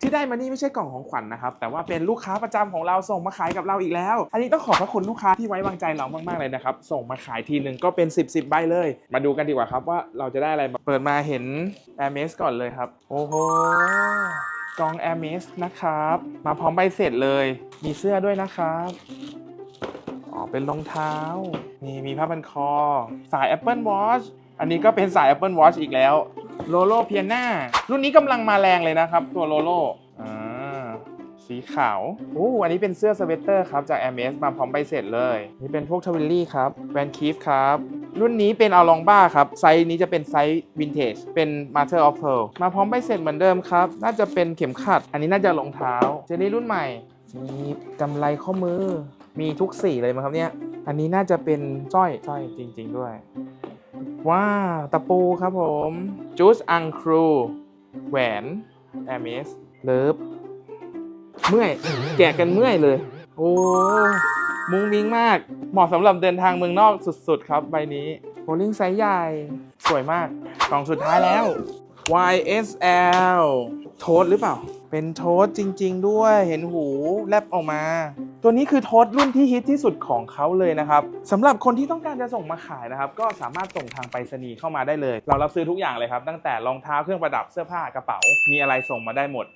ที่ได้มานี่ไม่ใช่กล่องของขวัญนะครับ แต่ว่าเป็นลูกค้าประจำของเราส่งมาขายกับเราอีกแล้ว อันนี้ต้องขอบพระคุณลูกค้าที่ไว้วางใจเรามากๆเลยนะครับ ส่งมาขายทีหนึ่งก็เป็น 10 10ใบเลย มาดูกันดีกว่าครับว่าเราจะได้อะไรมาเปิดมาเห็น a i r m e s ก่อนเลยครับ โอ้โหกล่อง a i r m e s นะครับ มาพร้อมใบเสร็จเลย มีเสื้อด้วยนะครับอ๋อเป็นรองเท้านี่มีผ้าพันคอ สาย Apple Watch อันนี้ก็เป็นสาย Apple Watch อีกแล้ว โลโลเพียนารุ่นนี้กำลังมาแรงเลยนะครับ ตัวโลโลอ่าสีขาวโอ้อันนี้เป็นเสื้อสเวตเตอร์ครับจาก a อ m s มาพร้อมใบเสร็จเลย นี่เป็นพวกทวิลลี่ครับแวนคีฟครับ รุ่นนี้เป็นอาลองบ้าครับ ไซส์นี้จะเป็นไซส์วินเทจ เป็น Master of Pearl มาพร้อมใบเสร็จเหมือนเดิมครับ น่าจะเป็นเข็มขัด อันนี้น่าจะรองเท้า เจนี่รุ่นใหม่ มีกำไรข้อมือ มีทุกสีเลยมั้งครับเนี่ย อันนี้น่าจะเป็นสร้อยสร้อยจริง ๆ ด้วย ว้าวตะปูครับผมจูสอังครูแหวนแอมิสเลิฟเมื่อย แกะกันเมื่อยเลย โอ้มุ้งมิ้งมาก เหมาะสำหรับเดินทางเมืองนอกสุดๆ ครับใบนี้โบลิ่งไซส์ใหญ่ สวยมากกล่องสุดท้ายแล้ว YSL โทสหรือเปล่า เป็นโทสจริง ๆ ด้วยเห็นหูแลบออกมา ตัวนี้คือโทสรุ่นที่ฮิตที่สุดของเขาเลยนะครับสำหรับคนที่ต้องการจะส่งมาขายนะครับ ก็สามารถส่งทางไปรษณีย์เข้ามาได้เลย เรารับซื้อทุกอย่างเลยครับ ตั้งแต่รองเท้าเครื่องประดับเสื้อผ้ากระเป๋า มีอะไรส่งมาได้หมด